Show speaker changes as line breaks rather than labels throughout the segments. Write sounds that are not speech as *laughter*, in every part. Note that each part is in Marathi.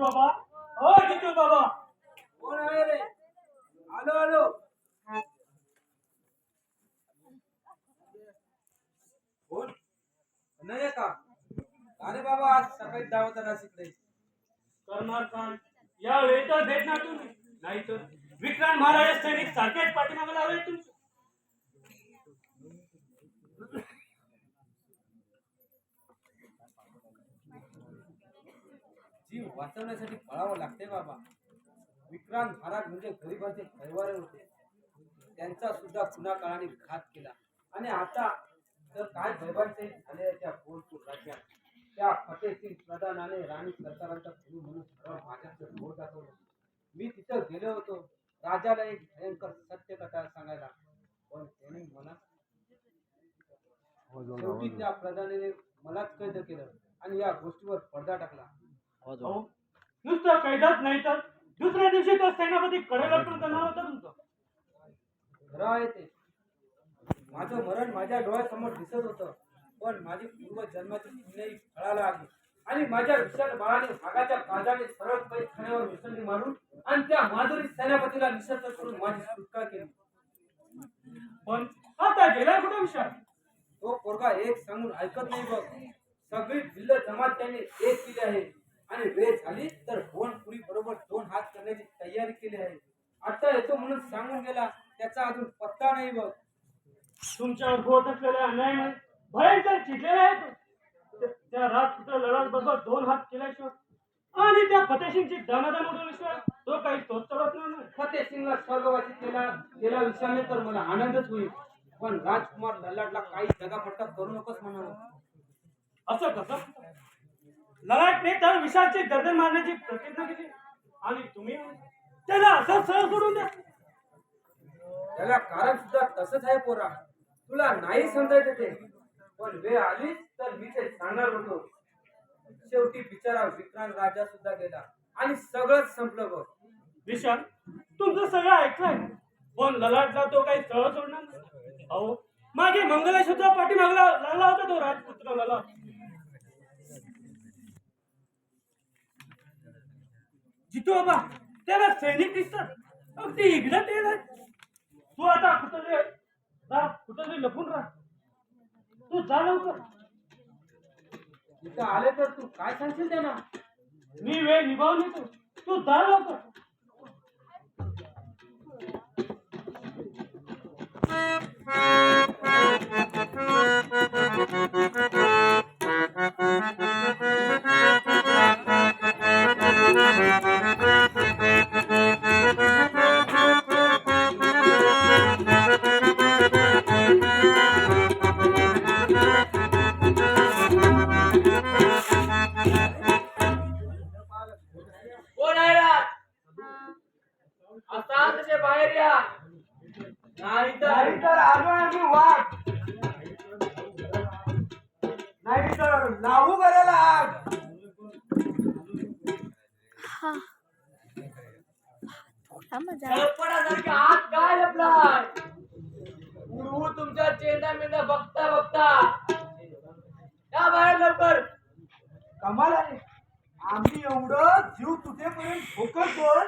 बाबा? हो जितू बाबा.
कोण आहे रे? आलो आलो. कोण? नाही का? अरे बाबा आज सकाळी दावत नाशिकला
करणार काम. या वेळी भेटणार तुम्ही. नाही तर विक्रांत महाराज सैनिक सारखेच पाठीमागे लावले तुमचे
जीव वाचवण्यासाठी पळावं लागते बाबा. विक्रांत महाराज म्हणजे गरिबाचे कैवारे होते. त्यांचा सुद्धा खुना काळाने घात केला. आणि आता तर काय गरिबांचे झाले त्या बोलपूर राज्यात? त्या फतेसिंग प्रधानाने राणी सरकारांचा गुरु म्हणून सरळ माझ्याकडे बोट दाखवलं. मी तिथं गेलो होतो. राजाला एक भयंकर सत्य कथा सांगायला. पण त्याने मला शेवटी त्या प्रधानाने मलाच कैद केलं आणि या गोष्टीवर पडदा टाकला.
नुसतं कैदात नाही तर दुसऱ्या दिवशी तो सेनापती कडेला करणार होता तुमचं.
खरं आहे ते. माझं मरण माझ्या डोळ्यासमोर दिसत होतं पण माझी पूर्व जन्माची पुण्याई फळाला आली. आणि माझ्या विशाल बाळाने भागाच्या काजाने सरळ पैस खाण्यावर मारून आणि त्या माधुरी सेनापतीला निशस्त्र करून माझी सुटका केली.
पण आता गेला कुठे विचार
तो पोरगा एक सांगून ऐकत नाही बघ. सगळी भिल्ल जमात त्याने एक केली आहे. आणि वेळ झाली तर पुरी बरोबर दोन हात करण्याची तयारी केली आहे. आता येतो म्हणून सांगून गेला त्याचा अजून पत्ता नाही बघ.
तुमच्यावर होत असलेल्या अन्यायामुळे भयंकर चिडलेला आहे तो. त्या- राजपुत्र लढत बरोबर दोन हात केल्याशिवाय आणि त्या फतेसिंगची दानादान उडवल्याशिवाय तो काही तोच नाही.
फतेह सिंगला स्वर्गवासी केला गेला विषयाने तर मला आनंदच होईल. पण राजकुमार ललाटला काही जगापट्टा करू नकोस म्हणावं.
असं कसं? ललाटने तर विशालची गर्दन मारण्याची प्रतिज्ञा केली. आणि तुम्ही त्याला असं सरळ सोडून द्या.
त्याला कारण सुद्धा तसंच आहे पोरा. तुला नाही समजायचं ते. पण वेळ आली तर मी ते सांगणार होतो. शेवटी बिचारा विक्रांत राजा सुद्धा गेला. आणि सगळंच संपलं बघ.
विशाल तुमचं सगळं ऐकलंय. पण ललाटला तो काही सरळ सोडणार नाही. अहो मागे मंगला सुद्धा पाठी मागला लागला होता तो राजपुत्र ललाट. जितू बाबा त्याला सैनिक दिसतात. ते इकडं ते तू आता कुठं तरी राह, कुठं तरी लपून राह. तू जा लवकर.
इथं आले तर तू काय सांगशील त्यांना?
मी वेळ निभावली येतो. तू जा लवकर.
लावू
थोडा मजा
कल्पनासारखे आत काय लपलाय. उडवू तुमच्या चेंदा मेंदा बघता बघता. या बाहेर लवकर.
कमाल आहे. आम्ही एवढं जीव तुटेपर्यंत ठोकरतो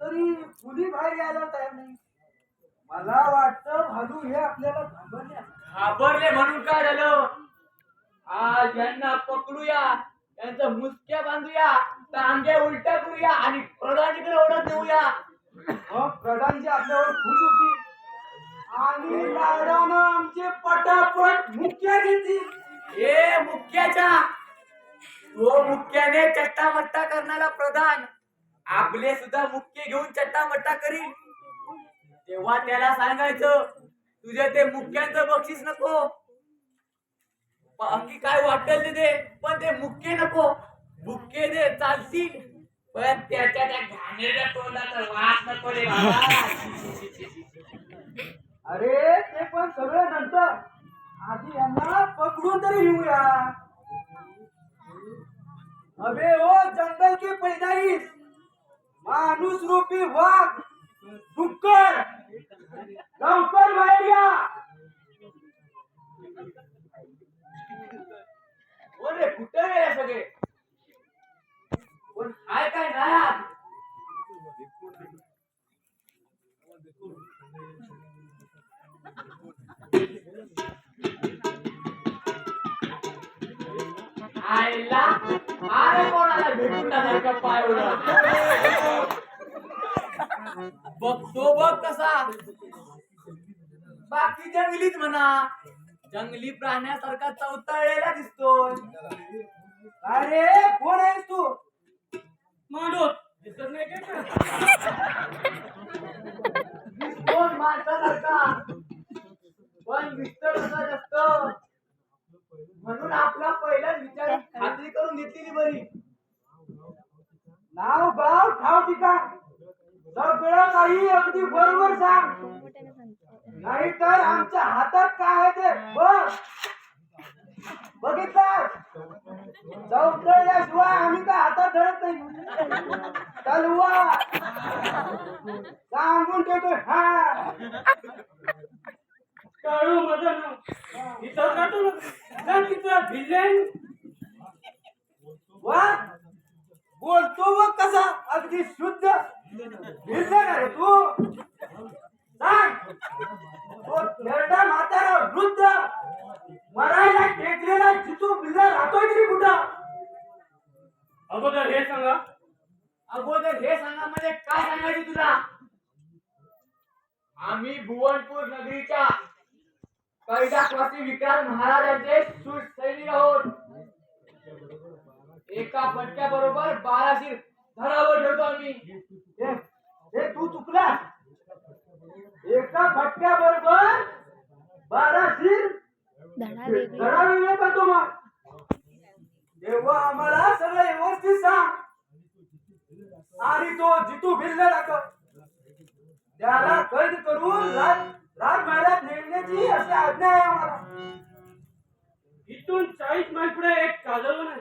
तरी कुणी बाहेर यायला तयार नाही. मला वाटतं भालू हे आपल्याला घाबरले.
घाबरले म्हणून काय झालं? आज यांना पकडूया त्यांचं मुसक्या बांधूया टांगे उलट्या करूया आणि प्रधानीकडे ओढत देऊया
मग प्रधानजी आपल्यावर खुश होती आणि लाडानं आमचे पटापट मुख्य घेतील.
हे मुख्याच्या तो मुख्याने चट्टामट्टा करणारा प्रधान आपले सुद्धा मुख्य घेऊन चट्टामट्टा करील तेव्हा त्याला सांगायचं तुझे ते मुख्यांचं बक्षीस नको. बाकी काय वाटेल ते दे पण ते मुक्के नको. बुक्के दे चालतील. पण त्याच्या त्या घाणेच्या तोंडाचा वास नको रे बाबा.
अरे ते पण सगळं नंतर. आधी यांना पकडून तरी घेऊया. अबे ओ जंगल के पैदाइश माणूस रूपी वाघ. डुक्कर लवकर बाहेर या.
ओरे कुठे गेले सगळे? कोण? काय काय नाही आईला? अरे कोणाला भेटून का पाय उडा बघतो बघ कसा. बाकी जंगलीच म्हणा. जंगली प्राण्यासारखा चौताळलेला दिसतोय.
अरे कोण आहेस तू?
मांडोत दिसत नाही
कोण माणसासारखा? पण दिसतो कसा जास्त म्हणून आपला पहिला विचार खात्री करून घेतलेली बरी.
नाव गाव ठाव ठिकाण. सगळं काही अगदी बरोबर सांग.
सांगतो
नाहीतर आमच्या हातात काय आहे ते? बघ. बघितलं? चौकळल्याशिवाय आम्ही काय हातात धरत नाही. तलवा. सांगून ठेवतोय. हा.
काळू माझं नाव इथं काढतो ना तिथं भिल्लेन
वा. बोलतो बघ कसा. अगदी शुद्ध भिल्ला रे तू सांग तो खेळता म्हातारा वृद्ध मरायला टेकलेला जितू बिल्ला राहतोय तरी कुठं
अगोदर हे सांगा
अगोदर हे सांगा म्हणजे काय सांगायचे तुला आम्ही भुवनपूर नगरीच्या कैलासवासी विक्रांत महाराजांचे सूट सैनिक आहोत. एका फटक्या बरोबर बाराशे धरावर ठेवतो आम्ही.
हे तू चुकला? एका फटक्या बरोबर बारा शिर
धडा वेगळी.
धडा वेगळे करतो मग. तेव्हा आम्हाला सगळं व्यवस्थित सांग. आणि तो जितू भिल्ल दाखव. त्याला कैद करून राज राजमहालात नेण्याची अशी आज्ञा आहे आम्हाला.
इथून चाळीस मैल पुढे एक काजळवन आहे.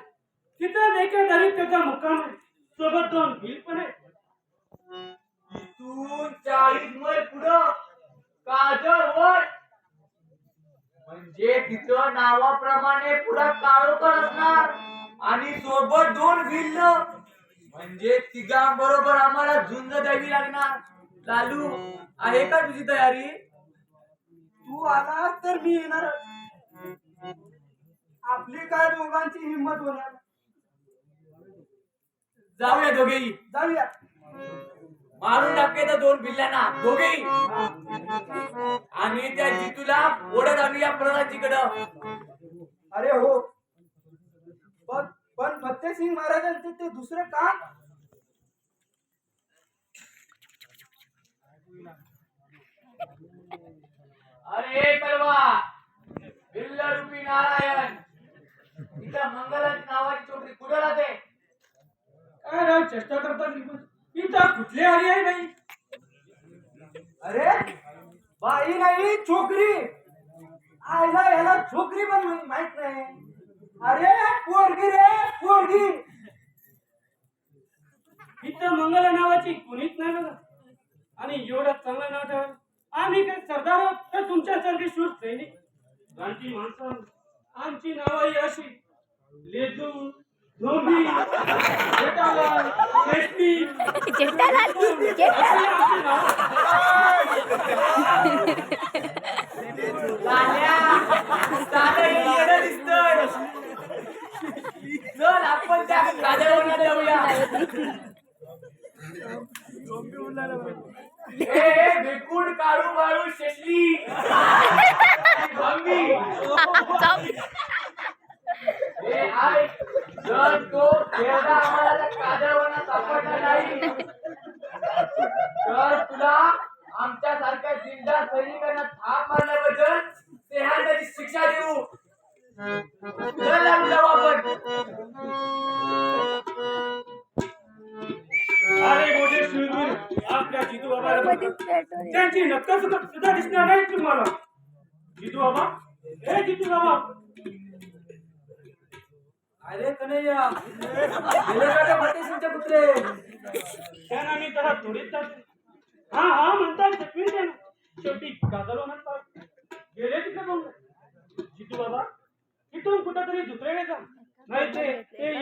तिथं एका दरीत त्याचा मुक्काम आहे सोबत दोन भिल पण आहे
इथून चाळीस मैल पुढं काजळ वर म्हणजे तिथं नावाप्रमाणे पुरा काळोखर असणार. आणि सोबत दोन भिल्ल म्हणजे तिघांबरोबर आम्हाला झुंज द्यावी लागणार. चालू आहे का तुझी तयारी?
तू आला तर मी येणार. आपली काय दोघांची हिंमत होणार?
जाऊया दोघेही.
जाऊया.
मारून टाकायचं दोन बिल्ल्यांना. दोघेही. आणि त्या जितूला ओढत आणूया प्रधानजीकडं
अरे हो. पण पण सिंग महाराजांचे ते दुसरं काम
अरे परवा बिल्ल रूपी नारायण. इथं मंगलाची नावाची छोटी कुठं राहते?
काय राव चेष्टा करतात इथं कुठली आली आहे बाई?
अरे बाई नाही छोकरी. आईला याला छोकरी पण माहि- माहीत नाही. अरे पोरगी रे पोरगी.
इथं मंगला नावाची कुणीच नाही बघा. आणि एवढं चांगलं नाव ठेवा. आम्ही काय सरदार आहोत तर तुमच्यासारखे शूर सैनिक. गांधी माणसं आमची नावं ही अशी. लेजू धोबी जेठालाल शेट्टी
जेठालाल.
चल आपण त्या जाऊया. *laughs* *laughs* ए, ए, भेकूड काळू बाळू शेटली. भंगी. ए, आय, जर तो खेळता आम्हाला त्या सापडला नाही. तर तुला आमच्या सारख्या जिल्हा सैनिकांना थाप मारल्याबद्दल देहांताची शिक्षा देऊ. चल लागू जाऊ आपण.
अरे मोठे शूरवीर आपल्या जितू बघा. त्यांची नक्कल सुद्धा सुद्धा दिसणार नाही तुम्हाला जितू बाबा हे जितू बाबा
अरे कन्हैया कुत्रे
त्यांना मी त्याला थोडीच हा हा म्हणतात जखमी त्यांना शेवटी गाजलो म्हणतात गेले तिथे कोण जितू बाबा इथून कुठं तरी दुसरीकडे जा नाही ते ते